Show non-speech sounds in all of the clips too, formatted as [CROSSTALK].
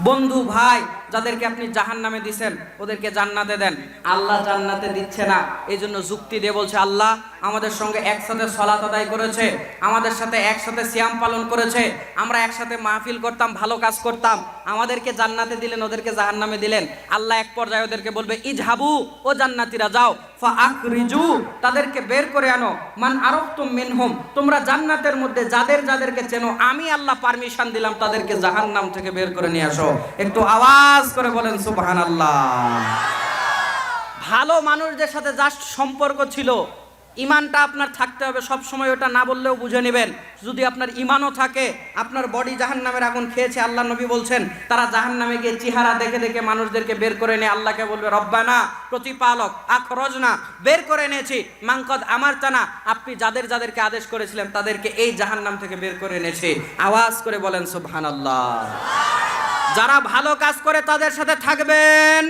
বন্ধু ভাই যাদেরকে আপনি জাহান নামে দিছেন, ওদেরকে জান্নাতে দেন। আল্লাহ জান্নাতে দিচ্ছে না। এই জন্য যুক্তি দিয়ে বলছে, আল্লাহ আমাদের সঙ্গে একসাথে সলাত আদায় করেছে, আমাদের সাথে একসাথে সিয়াম পালন করেছে, আমরা একসাথে মাহফিল করতাম, ভালো কাজ করতাম। আমাদেরকে জান্নাতে দিলেন, ওদেরকে জাহান নামে দিলেন। আল্লাহ এক পর্যায়ে ওদেরকে বলবে, ইজহাবু, ও জান্নাতিরা যাও ফা আখরিজু তাদেরকে বের করে আনো। মান আরফতুম মিনহুম, তোমরা জান্নাতের মধ্যে যাদের যাদেরকে চেনো, আমি আল্লাহ পারমিশন দিলাম, তাদেরকে জাহান্নাম থেকে বের করে নিয়ে আসো। একটু আওয়াজ করে বলেন, সুবহানাল্লাহ। ভালো মানুষদের সাথে জাস্ট সম্পর্ক ছিল, ইমানটা আপনার থাকতে হবে, সব সময় ওটা না বললেও বুঝে নেবেন। যদি আপনার ইমানও থাকে, আপনার বডি জাহান নামের আগুন খেয়েছে, আল্লাহ নবী বলছেন, তারা জাহান নামে গিয়ে চেহারা দেখে দেখে মানুষদেরকে বের করে নিয়ে আল্লাহকে বলবে, রব্বানা প্রতিপালক আখরজ না বের করে এনেছি, মাংকদ আমার চানা আপনি যাদের যাদেরকে আদেশ করেছিলেন, তাদেরকে এই জাহান নাম থেকে বের করে এনেছি। আওয়াজ করে বলেন, সুবহানাল্লাহ। যারা ভালো কাজ করে তাদের সাথে থাকবেন।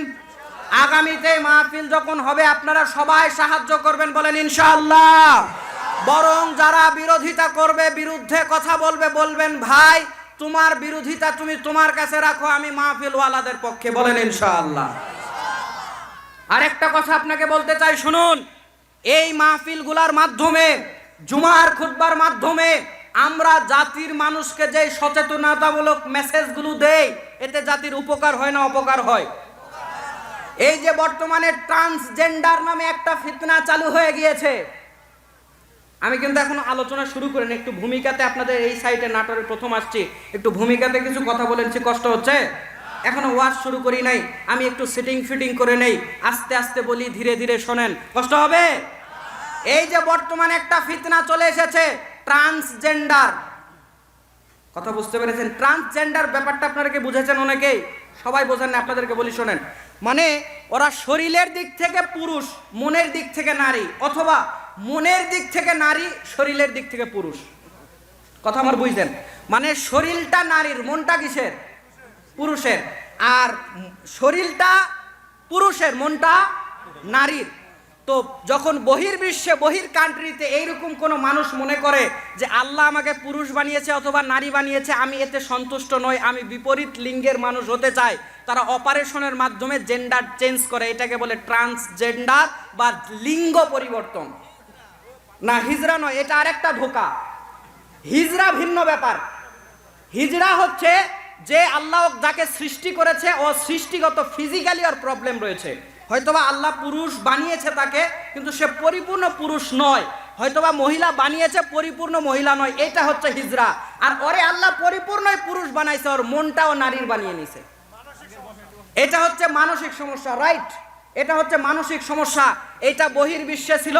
আগামীতে মাহফিল যখন হবে, আপনারা সবাই সাহায্য করবেন বলেন ইনশাআল্লাহ। বরং যারা বিরোধিতা করবে, বিরুদ্ধে কথা বলবে, বলবেন, ভাই, তোমার বিরোধিতা তুমি তোমার কাছে রাখো, আমি মাহফিল ওয়ালাদের পক্ষে, বলেন ইনশাআল্লাহ। আরেকটা কথা আপনাকে বলতে চাই, শুনুন। এই মাহফিলগুলার মাধ্যমে, জুমার খুতবার মাধ্যমে আমরা জাতির মানুষকে যে সচেতনতামূলক মেসেজগুলো দেই, এতে জাতির উপকার হয় না অপকার হয়? এই যে বর্তমানে ট্রান্সজেন্ডার নামে একটা ফিতনা চালু হয়ে গিয়েছে। আমি কিন্তু এখন আলোচনা শুরু করিনি, একটু ভূমিকাতে আপনাদের এই সাইটে নাটোরে প্রথম আসছি। একটু ভূমিকাতে কিছু কথা বলেছি কষ্ট হচ্ছে? এখনও ওয়াজ শুরু করি নাই, আমি একটু সিটিং ফিটিং করে নেই, আস্তে আস্তে বলি, ধীরে ধীরে শোনেন, কষ্ট হবে? এই যে বর্তমানে একটা ফিতনা চলে এসেছে ট্রান্সজেন্ডার। কথা বুঝতে পেরেছেন? ট্রান্সজেন্ডার ব্যাপারটা আপনারা কি বুঝেছেন অনেকেই। সবাই বোঝেন না, আপনাদেরকে বলি শোনেন। মানে ওরা শরীরের দিক থেকে পুরুষ, মনের দিক থেকে নারী, অথবা মনের দিক থেকে নারী, শরীরের দিক থেকে পুরুষ। কথা আমার বুঝলেন? মানে শরীরটা নারীর, মনটা কিসের? পুরুষের। আর শরীরটা পুরুষের, মনটা নারীর। তো যখন বহির্বিশ্বে বহির কান্ট্রিতে এইরকম কোনো মানুষ মনে করে যে আল্লাহ আমাকে পুরুষ বানিয়েছে অথবা নারী বানিয়েছে, আমি এতে সন্তুষ্ট নই, আমি বিপরীত লিঙ্গের মানুষ হতে চাই, তারা অপারেশনের মাধ্যমে জেন্ডার চেঞ্জ করে, এটাকে বলে ট্রান্সজেন্ডার বা লিঙ্গ পরিবর্তন। না, হিজরা নয়, এটা আরেকটা ধোকা। হিজরা ভিন্ন ব্যাপার। হিজরা হচ্ছে যে আল্লাহ যাকে সৃষ্টি করেছে, ও সৃষ্টিগত ফিজিক্যালি ওর প্রবলেম রয়েছে। হয়তোবা আল্লাহ পুরুষ বানিয়েছে তাকে, কিন্তু সে পরিপূর্ণ পুরুষ নয়। হয়তোবা মহিলা বানিয়েছে, পরিপূর্ণ মহিলা নয়, এটা হচ্ছে হিজরা। আর ওরে আল্লাহ পরিপূর্ণই পুরুষ বানাইছে, ওর মনটাও নারীর বানিয়ে নিছে। এটা হচ্ছে মানসিক সমস্যা, রাইট? এটা হচ্ছে মানসিক সমস্যা। এটা বহির্বিশ্বে ছিল।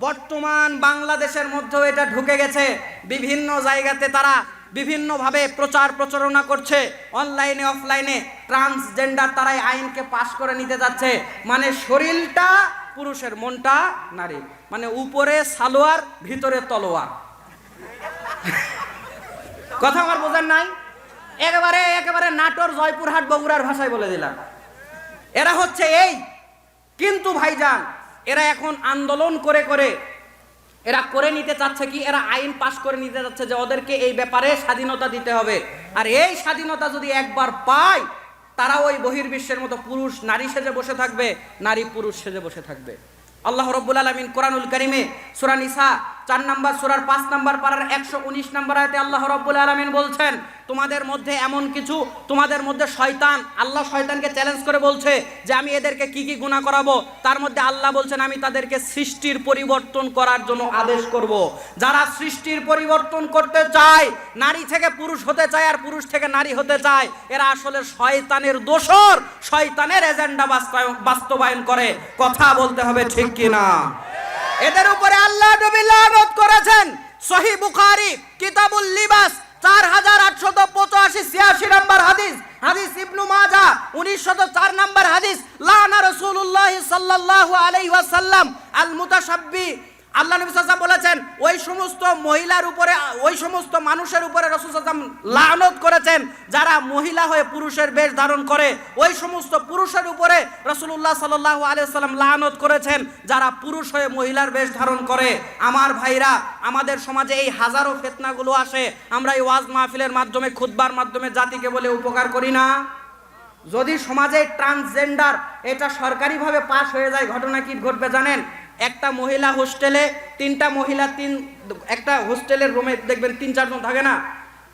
বর্তমান বাংলাদেশের মধ্যেও এটা ঢুকে গেছে। বিভিন্ন জায়গাতে তারা বিভিন্নভাবে প্রচার প্রচারণা করছে। অনলাইনে, অফলাইনে ট্রান্সজেন্ডার তারাই আইনকে পাশ করে নিতে যাচ্ছে। মানে শরীরটা পুরুষের, মনটা নারী মানে উপরে সালোয়ার, ভিতরে তলোয়ার। [LAUGHS] কথা আমার বোঝার নাই? একেবারে একেবারে নাটোর, জয়পুরহাট, বগুড়ার ভাষায় বলে দিলাম। এরা হচ্ছে এই। কিন্তু ভাইজান, এরা এখন আন্দোলন করে করে এরা করে নিতে চাচ্ছে কি? এরা আইন পাশ করে নিতে চাচ্ছে যে ওদেরকে এই ব্যাপারে স্বাধীনতা দিতে হবে। আর এই স্বাধীনতা যদি একবার পায়, তারা ওই বহির্বিশ্বের মতো পুরুষ নারী সেজে বসে থাকবে, নারী পুরুষ সেজে বসে থাকবে। আল্লাহ রব্বুল আলমিন কোরআনুল করিমে সুরা নিসা চার নাম্বার সুরার পাঁচ নাম্বার পাড়ার একশো উনিশ নাম্বার আয়তে আল্লাহ রব্বুল আলমিন বলছেন, তোমাদের মধ্যে এমন কিছু, তোমাদের মধ্যে শয়তান, আল্লাহ শয়তানকে চ্যালেঞ্জ করে বলছে যে আমি এদেরকে কি কি গুণা করাবো। তার মধ্যে আল্লাহ বলছেন, আমি তাদেরকে সৃষ্টির পরিবর্তন করার জন্য আদেশ করব। যারা সৃষ্টির পরিবর্তন করতে চায়, নারী থেকে পুরুষ হতে চায় আর পুরুষ থেকে নারী হতে চায়, এরা আসলে শয়তানের দোষর, শয়তানের এজেন্ডা বাস্তবায়ন- বাস্তবায়ন করে। কথা বলতে হবে ঠিক কিনা? এদের উপরে আল্লাহ নবী লানত করেছেন। সহি বুখারি, কিতাবুল লিবাস, চার হাজার আটশত পঁচাশি ছিয়াশি নম্বর হাদিস। হাদিস ইবনু মাজা উনিশশত চার নম্বর হাদিস। লানা রসুল্লাহ সাল্লাহ আলাইহি ওয়াসাল্লাম আল মুতাসাব্বি আল্লাহ নবী সাল্লাম বলেছেন, ওই সমস্ত মহিলার উপরে, ওই সমস্ত মানুষের উপরে রসুল সাল্লাম লানত করেছেন, যারা মহিলা হয়ে পুরুষের বেশ ধারণ করে, ওই সমস্ত পুরুষের উপরে রসুল্লাহ সাল্লাহ আলিয়াল্লাম লানত করেছেন, যারা পুরুষ হয়ে মহিলার বেশ ধারণ করে। আমার ভাইরা, আমাদের সমাজে এই হাজারো ফেতনাগুলো আসে, আমরা এই ওয়াজ মাহফিলের মাধ্যমে খুদবার মাধ্যমে জাতিকে বলে উপকার করি না। যদি সমাজে ট্রান্সজেন্ডার এটা সরকারিভাবে পাশ হয়ে যায়, ঘটনা কি ঘটবে জানেন? একটা মহিলা হোস্টেলে, তিনটা মহিলা তিন, একটা হোস্টেলের রুমে দেখবেন তিন, চারজন থাকে না?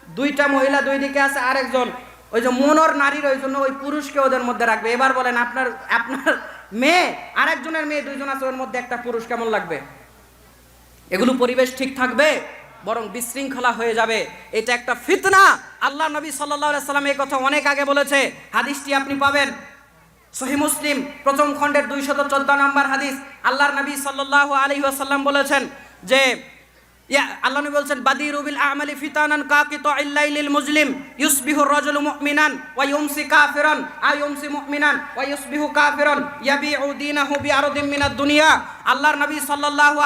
দুইটা মহিলা দুই দিকে আছে, আরেকজন, ওই যে মনর নারীর ওই জন্য ওই পুরুষকে ওদের মধ্যে রাখবে। এবার বলেন আপনার আপনার মেয়ে, আরেকজনের মেয়ে দুইজন আছে, ওর মধ্যে একটা পুরুষ কেমন লাগবে? এগুলো পরিবেশ ঠিক থাকবে? বরং বিশৃঙ্খলা হয়ে যাবে। এটা একটা ফিতনা। আল্লাহ নবী সাল্লাহ সাল্লাম এই কথা অনেক আগে বলেছে। হাদিসটি আপনি পাবেন। সহি মুসলিম প্রথম খণ্ডের দুইশত চোদ্দ নম্বর হাদিস, আল্লাহর নবী সাল্লাহ আলী আসাল্লাম বলেছেন যে আল্লাহ নবী বলছেন বাদি রুবিল আমালি ফিতানান কাকিত ইল্লাইলিল মুজলিম, ইউসবিহু রাজুলু মুমিনান ওয়া ইউমসি কাফিরান আও ইউমসি মুমিনান ওয়া ইউসবিহু কাফিরান, ইয়াবিউ দীনাহু বিআরদিন মিনাদ দুনিয়া আল্লাহর নবী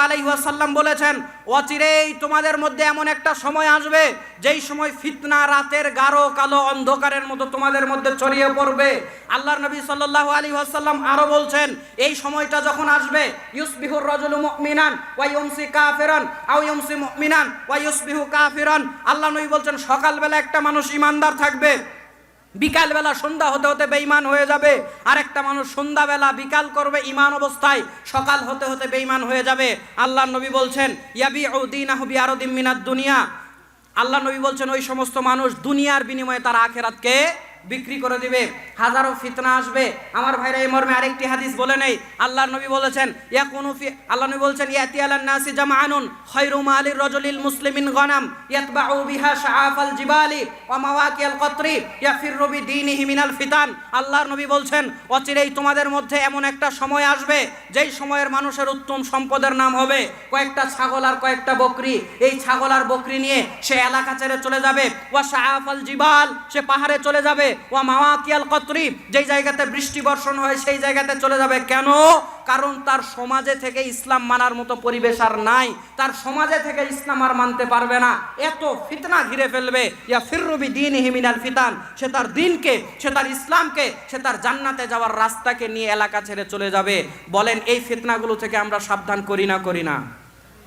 আলাইহি ওয়াসাল্লাম বলেছেন, অচিরেই তোমাদের মধ্যে এমন একটা সময় আসবে, যেই সময় ফিতনা রাতের গাঢ় কালো অন্ধকারের মতো তোমাদের মধ্যে ছড়িয়ে পড়বে। আল্লাহর নবী সাল্লাল্লাহু আলাইহি ওয়াসাল্লাম আরও বলছেন, এই সময়টা যখন আসবে ইউসবিহুর রাজুলু মুমিনান ওয়া ইউমসি কাফিরান, আও ইউমসি মুমিনান ওয়া ইউসবিহু কাফিরান। আল্লাহ নবী বলছেন, সকালবেলা একটা মানুষ ইমানদার থাকবে। বিকালবেলা সন্ধ্যা হতে হতে বেঈমান হয়ে যাবে। আর একটা মানুষ সন্ধ্যাবেলা বিকাল করবে ইমান অবস্থায়, সকাল হতে হতে বেইমান হয়ে যাবে। আল্লাহ নবী বলছেন ইয়াবি উদ্দিন আহবি আরদিন মিনাদ দুনিয়া। আল্লাহ নবী বলছেন, ওই সমস্ত মানুষ দুনিয়ার বিনিময়ে তারা আখেরাতকে বিক্রি করে দিবে, হাজারো ফিতনা আসবে। আমার ভাইরা এই মর্মে আরেকটি হাদিস বলে নেই। আল্লাহর নবী বলেছেন ইয়া কোন আল্লাহ নবী বলছেন, ইয়াতি আলান নাসি জামাআনুন খায়রু মালির রাজুলিল মুসলিমিন গনাম ইয়াতবাউ বিহা শাআফাল জিবালি ওয়া মাওয়াকিয়াল কতরি ইয়াফিরু বিদীনিহি মিনাল ফিতান। আল্লাহর নবী বলছেন, অচিরেই তোমাদের মধ্যে এমন একটা সময় আসবে, যেই সময়ের মানুষের উত্তম সম্পদের নাম হবে কয়েকটা ছাগল আর কয়েকটা বকরি। এই ছাগল আর বকরি নিয়ে সে এলাকা ছেড়ে চলে যাবে, ওয়া শাআফাল জিবাল সে পাহাড়ে চলে যাবে ওয়া মাওয়াকিয়াল কতরি, যেই জায়গাতে বৃষ্টি বর্ষণ হয়, সেই জায়গাতে চলে যাবে। কেন? কারণ তার সমাজে থেকে ইসলাম মানার মতো পরিবেশ আর নাই। তার সমাজে থেকে ইসলাম আর মানতে পারবে না। এত ফিতনা ঘিরে ফেলবে। ইয়া ফিররুবি দিন হিমিনাল ফিতান। সে তার দিনকে, সে তার ইসলামকে, সে তার জান্নাতে যাওয়ার রাস্তাকে নিয়ে এলাকা ছেড়ে চলে যাবে। বলেন, এই ফিতনাগুলো থেকে আমরা সাবধান করি না করি না।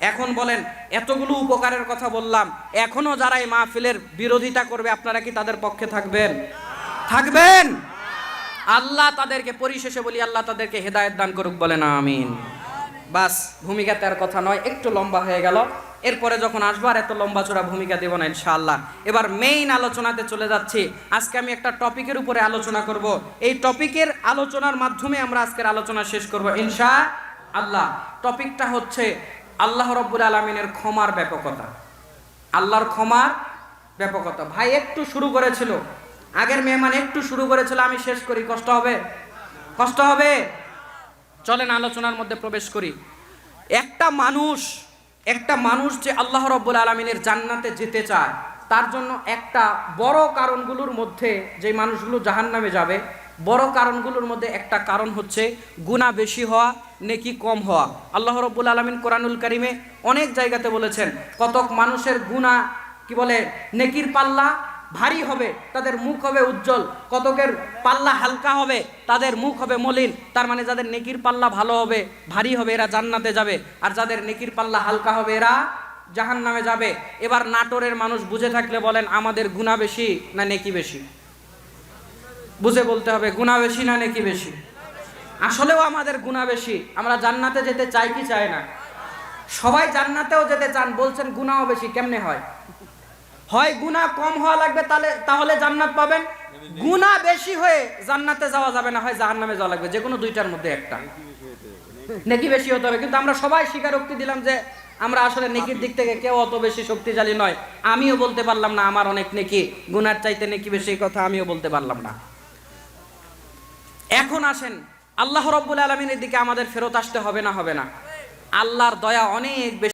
এখন বলেন, এতগুলো উপকারের কথা বললাম। এখনও যারা এই মাহফিলের বিরোধিতা করবে, আপনারা কি তাদের পক্ষে থাকবেন? থাকবেন। আল্লাহ তাদেরকে পরিশেষে বলি, আল্লাহ তাদেরকে হেদায়েত দান করুক বলে না আমিন। বাস ভূমিকাতে আর কথা নয়, একটু লম্বা হয়ে গেল। এরপরে যখন আসব, আর এত লম্বা চূড়া ভূমিকা দেবো না, ইনশাআল্লাহ। এবার মেইন আলোচনাতে চলে যাচ্ছি। আজকে আমি একটা টপিকের উপরে আলোচনা করব। এই টপিকের আলোচনার মাধ্যমে আমরা আজকের আলোচনা শেষ করব ইনশা আল্লাহ টপিকটা হচ্ছে আল্লাহ রব্বুল আলমিনের ক্ষমার ব্যাপকতা। আল্লাহর ক্ষমার ব্যাপকতা। ভাই, একটু শুরু করেছিল। আগের মেহমান একটু শুরু করেছিল, আমি শেষ করি, কষ্ট হবে? কষ্ট হবে? চলেন আলোচনার মধ্যে প্রবেশ করি। একটা মানুষ একটা মানুষ যে আল্লাহ রব্বুল আলমিনের জান্নাতে যেতে চায়, তার জন্য একটা বড় কারণগুলোর মধ্যে যে মানুষগুলো জাহান নামে যাবে, বড় কারণগুলোর মধ্যে একটা কারণ হচ্ছে গুণা বেশি হওয়া, নেকি কম হওয়া। আল্লাহ রব্বুল আলমিন কোরআনুল কারিমে অনেক জায়গাতে বলেছেন, কতক মানুষের গুণা কি বলে, নেকির পাল্লা ভারী হবে, তাদের মুখ হবে উজ্জ্বল, কতকের পাল্লা হালকা হবে, তাদের মুখ হবে মলিন, তার মানে যাদের নেকির পাল্লা ভালো হবে, ভারী হবে, এরা জান্নাতে যাবে, আর যাদের নেকির পাল্লা হালকা হবে, এরা জাহান নামে যাবে। এবার নাটোরের মানুষ বুঝে থাকলে বলেন, আমাদের গুণা বেশি না নেকি বেশি? বুঝে বলতে হবে, গুণা বেশি না নেকি বেশি? আসলেও আমাদের গুণা বেশি, আমরা জান্নাতে যেতে চাই কি চাই না? সবাই জান্নাতেও যেতে চান, বলছেন গুণাও বেশি, কেমনে হয়? হয় গুণা কম হওয়া লাগবে, তাহলে তাহলে জান্নাত পাবেন। গুণা বেশি হয়ে জান্নাতে যাওয়া যাবে না, হয় জাহান্নামে যাওয়া লাগবে যে কোনো দুইটার মধ্যে একটা। নেকি বেশি হতে হবে, কিন্তু আমরা সবাই স্বীকারোক্তি দিলাম যে আমরা আসলে নেকির দিক থেকে কেউ অত বেশি শক্তিশালী নয়। আমিও বলতে পারলাম না, আমার অনেক নেকি, গুনার চাইতে নেকি বেশি কথা আমিও বলতে পারলাম না। এখন আসেন, আল্লাহ রব্বুল আলমিনের দিকে আমাদের ফেরত আসতে হবে না হবে না। আল্লাহর দয়া অনেক বেশি।